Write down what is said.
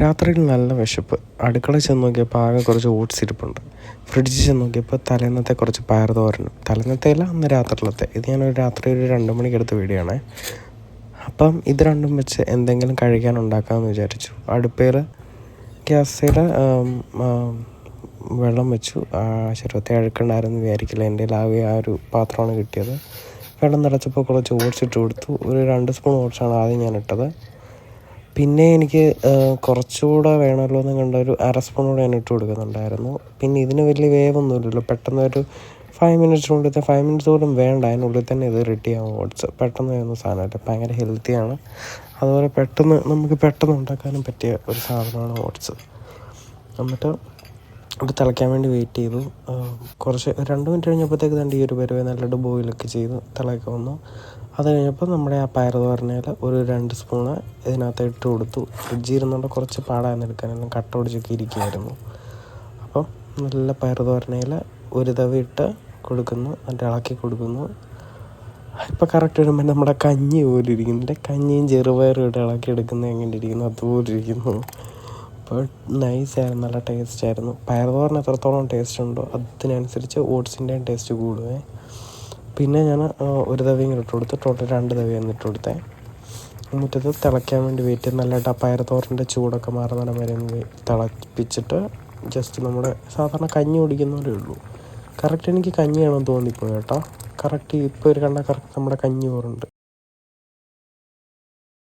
രാത്രിയിൽ നല്ല വിശപ്പ്. അടുക്കള ചെന്ന് നോക്കിയപ്പോൾ ആകെ കുറച്ച് ഓട്സ് ഇരിപ്പുണ്ട്. ഫ്രിഡ്ജിൽ ചെന്ന് നോക്കിയപ്പോൾ തലേന്നത്തെ കുറച്ച് പയർ തോരനും. തലേന്നത്തെ അല്ല അന്ന് രാത്രിയിലത്തെ. ഇത് ഞാൻ ഒരു രാത്രി ഒരു രണ്ട് മണിക്ക് എടുത്ത വീഡിയോ അപ്പം ഇത് രണ്ടും വെച്ച് എന്തെങ്കിലും കഴിക്കാൻ ഉണ്ടാക്കാമെന്ന് വിചാരിച്ചു. അടുപ്പയിൽ ഗ്യാസിൽ വെള്ളം വെച്ചു. ചെറുപ്പത്തെ അഴുക്കുണ്ടായിരുന്നു വിചാരിക്കില്ല. എന്റെ ആകെ ആ ഒരു പാത്രമാണ് കിട്ടിയത്. വെള്ളം നിറച്ചപ്പോൾ കുറച്ച് ഓട്സ് ഇട്ട് കൊടുത്തു. ഒരു രണ്ട് സ്പൂൺ ഓട്സാണ് ആദ്യം ഞാൻ ഇട്ടത്. പിന്നെ എനിക്ക് കുറച്ചുകൂടെ വേണമല്ലോ എന്ന് കണ്ട ഒരു അര സ്പൂൺ കൂടെ ഞാൻ ഇട്ട് കൊടുക്കുന്നുണ്ടായിരുന്നു. പിന്നെ ഇതിന് വലിയ വേവൊന്നുമില്ലല്ലോ. പെട്ടെന്ന് ഒരു ഫൈവ് മിനിറ്റ്സ് കൊണ്ട് ഫൈവ് മിനിറ്റ്സ് പോലും വേണ്ട. അതിനുള്ളിൽ തന്നെ ഇത് റെഡി ആവും. ഓട്സ് പെട്ടെന്ന് വരുന്ന സാധനമല്ല. ഭയങ്കര ഹെൽത്തിയാണ് അതുപോലെ പെട്ടെന്ന് നമുക്ക് പെട്ടെന്ന് ഉണ്ടാക്കാനും പറ്റിയ ഒരു സാധനമാണ് ഓട്സ് എന്നിട്ട് അത് തിളയ്ക്കാൻ വേണ്ടി വെയിറ്റ് ചെയ്തു. കുറച്ച് രണ്ട് മിനിറ്റ് കഴിഞ്ഞപ്പോഴത്തേക്ക് തന്നെ ഈ ഒരു പരുവ നല്ലോണം ബോയിലൊക്കെ ചെയ്ത് തിളയൊക്കെ വന്നു. അത് കഴിഞ്ഞപ്പോൾ നമ്മുടെ ആ പയർ പറഞ്ഞാൽ ഒരു രണ്ട് സ്പൂണ് ഇതിനകത്ത് ഇട്ട് കൊടുത്തു. ഫ്രിഡ്ജിൽ ഇരുന്നുകൊണ്ട് കുറച്ച് പാടായിരുന്നു എടുക്കാനെല്ലാം കട്ട ഒടിച്ചൊക്കെ ഇരിക്കുകയായിരുന്നു അപ്പോൾ നല്ല പയർ പറഞ്ഞാൽ ഒരു തവ ഇട്ട് കൊടുക്കുന്നു എന്നിട്ട് ഇളക്കി കൊടുക്കുന്നു. ഇപ്പോൾ കറക്റ്റ് വരുമ്പോൾ നമ്മുടെ കഞ്ഞി പോലെ ഇരിക്കുന്നുണ്ട് കഞ്ഞിയും ചെറുപയറും ഇട്ട് ഇളക്കി എടുക്കുന്നത് എങ്ങനെ ഇരിക്കുന്നു? അതുപോലെ ഇരിക്കുന്നു. അപ്പോൾ നൈസായിരുന്നു നല്ല ടേസ്റ്റ് ആയിരുന്നു. പയർ തോരൻ എത്രത്തോളം ടേസ്റ്റ് ഉണ്ടോ അതിനനുസരിച്ച് ഓട്സിന്റെയും ടേസ്റ്റ് കൂടുവേ. പിന്നെ ഞാൻ ഒരു തവിയും ഇട്ട് കൊടുത്ത് ടോട്ടൽ രണ്ട് തവിയാണ് ഇട്ട് കൊടുത്തേ. മുറ്റത്ത് തിളയ്ക്കാൻ വേണ്ടി വെയിറ്റ് നല്ല നല്ലതായിട്ട് ആ പയർ തോരന്റെ ചൂടൊക്കെ മാറുന്നിടം വരെ തിളപ്പിച്ചിട്ട് ജസ്റ്റ് നമ്മുടെ സാധാരണ കഞ്ഞി കുടിക്കുന്നവരേ ഉള്ളൂ. കറക്റ്റ് എനിക്ക് കഞ്ഞിയാണെന്ന് തോന്നിപ്പോയി കേട്ടോ. കറക്റ്റ് ഇപ്പോൾ ഒരു കണ്ട കറക്റ്റ് നമ്മുടെ കഞ്ഞി പോറുണ്ട്